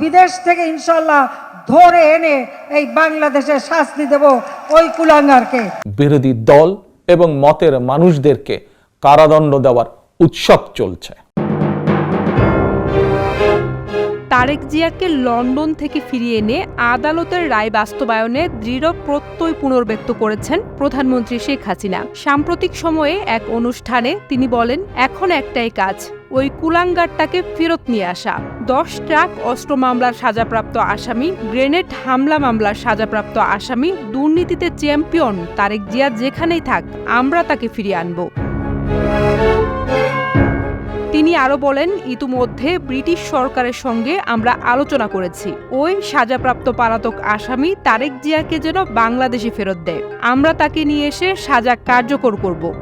বিদেশ থেকে ইনশাল্লাহ ধরে এনে এই বাংলাদেশে শাস্তি দেব ওই কুলাঙ্গারকে। বিরোধী দল এবং মতের মানুষদেরকে কারাদণ্ড দেওয়ার উৎসব চলছে। তারেক জিয়াকে লন্ডন থেকে ফিরিয়ে এনে আদালতের রায় বাস্তবায়নে দৃঢ় প্রত্যয় পুনর্ব্যক্ত করেছেন প্রধানমন্ত্রী শেখ হাসিনা। সাম্প্রতিক সময়ে এক অনুষ্ঠানে তিনি বলেন এখন একটাই কাজ ওই কুলাঙ্গারটাকে ফেরত নিয়ে আসা। দশ ট্রাক অস্ত্র মামলার সাজাপ্রাপ্ত আসামি, গ্রেনেড হামলা মামলার সাজাপ্রাপ্ত আসামি, দুর্নীতিতে চ্যাম্পিয়ন তারেক জিয়া যেখানেই থাক, আমরা তাকে ফিরিয়ে আনব। তিনি আরও বলেন, ইতিমধ্যে ব্রিটিশ সরকারের সঙ্গে আমরা আলোচনা করেছি। ওই সাজাপ্রাপ্ত পলাতক আসামি তারেক জিয়াকে যেন বাংলাদেশে ফেরত দেয়। আমরা তাকে নিয়ে এসে সাজা কার্যকর করব।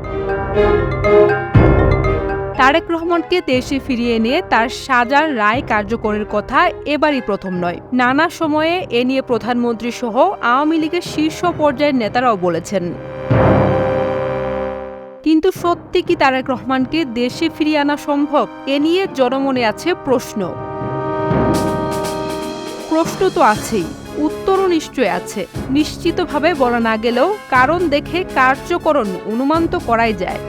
তারেক রহমানকে দেশে ফিরিয়ে এনে তার সাজার রায় কার্যকরের কথা এবারই প্রথম নয়। নানা সময়ে এ নিয়ে প্রধানমন্ত্রী সহ আওয়ামী লীগের শীর্ষ পর্যায়ের নেতারাও বলেছেন। কিন্তু সত্যি কি তারেক রহমানকে দেশে ফিরিয়ে আনা সম্ভব? এ নিয়ে জনমনে আছে প্রশ্ন। প্রশ্ন তো আছেই, উত্তরও নিশ্চয় আছে। নিশ্চিতভাবে বলা না গেলেও কারণ দেখে কার্যকরণ অনুমান তো করাই যায়।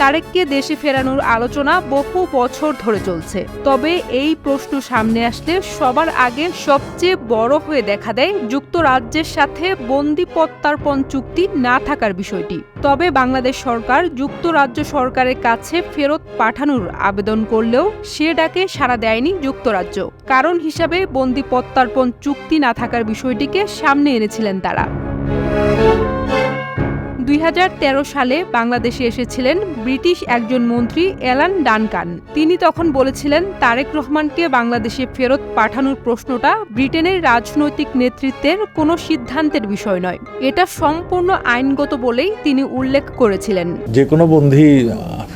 তারেককে দেশে ফেরানোর আলোচনা বহু বছর ধরে চলছে। তবে এই প্রশ্ন সামনে আসলে সবার আগে সবচেয়ে বড় হয়ে দেখা দেয় যুক্তরাজ্যের সাথে বন্দি প্রত্যার্পণ চুক্তি না থাকার বিষয়টি। তবে বাংলাদেশ সরকার যুক্তরাজ্য সরকারের কাছে ফেরত পাঠানোর আবেদন করলেও সে ডাকে সাড়া দেয়নি যুক্তরাজ্য। কারণ হিসাবে বন্দি প্রত্যার্পণ চুক্তি না থাকার বিষয়টিকে সামনে এনেছিলেন তারা। দুই হাজার তেরো সালে বাংলাদেশে এসেছিলেন ব্রিটিশ একজন মন্ত্রী এলান ডানকান। তিনি তখন বলেছিলেন, তারেক রহমানকে বাংলাদেশে ফেরত পাঠানোর প্রশ্নটা ব্রিটেনের রাজনৈতিক নেতৃত্বের কোনো সিদ্ধান্তের বিষয় নয়। এটা সম্পূর্ণ আইনগত বলেই তিনি উল্লেখ করেছিলেন। যে কোনো বন্ধি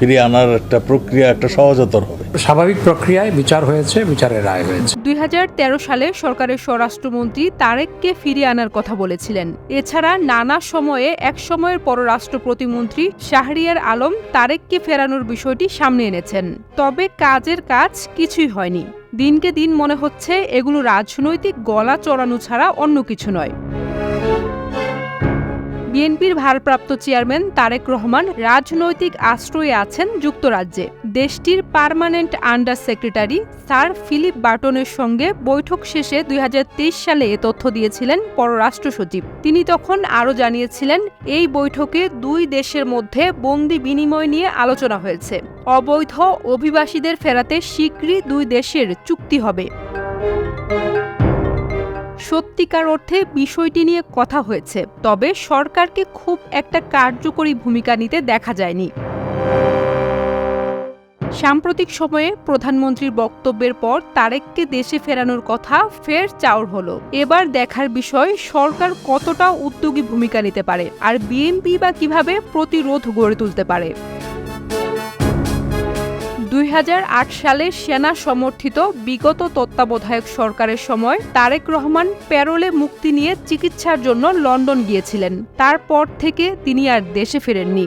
ফিরিয়ে আনার একটা প্রক্রিয়া একটা সহজতর হবে। স্বাভাবিক প্রক্রিয়ায় বিচার হয়েছে বিচারের রায় হয়েছে। দু হাজার তেরো সালে সরকারের স্বরাষ্ট্রমন্ত্রী তারেককে ফিরিয়ে আনার কথা বলেছিলেন। এছাড়া নানা সময়ে এক সময়ের পররাষ্ট্র প্রতিমন্ত্রী শাহরিয়ার আলম তারেককে ফেরানোর বিষয়টি সামনে এনেছেন। তবে কাজের কাজ কিছুই হয়নি। দিনকে দিন মনে হচ্ছে এগুলো রাজনৈতিক গলা চড়ানো ছাড়া অন্য কিছু নয়। বিএনপির ভারপ্রাপ্ত চেয়ারম্যান তারেক রহমান রাজনৈতিক আশ্রয়ে আছেন যুক্তরাজ্যে। দেশটির permanent under secretary sir Philip বার্টনের সঙ্গে বৈঠক শেষে দুই হাজার তেইশ সালে এ তথ্য দিয়েছিলেন পররাষ্ট্র সচিব। তিনি তখন আরও জানিয়েছিলেন, এই বৈঠকে দুই দেশের মধ্যে বন্দি বিনিময় নিয়ে আলোচনা হয়েছে। অবৈধ অভিবাসীদের ফেরাতে শীঘ্রই দুই দেশের চুক্তি হবে। সত্যিকার অর্থে বিষয়টি নিয়ে কথা হয়েছে, তবে সরকারকে খুব একটা কার্যকরী ভূমিকা নিতে দেখা যায়নি। সাম্প্রতিক সময়ে প্রধানমন্ত্রীর বক্তব্যের পর তারেককে দেশে ফেরানোর কথা ফের চাউর হলো। এবার দেখার বিষয়, সরকার কতটা উদ্যোগী ভূমিকা নিতে পারে, আর বিএনপি বা কীভাবে প্রতিরোধ গড়ে তুলতে পারে। দুই হাজার আট সালে সেনা সমর্থিত বিগত তত্ত্বাবধায়ক সরকারের সময় তারেক রহমান প্যারোলে মুক্তি নিয়ে চিকিৎসার জন্য লন্ডন গিয়েছিলেন। তারপর থেকে তিনি আর দেশে ফেরেননি।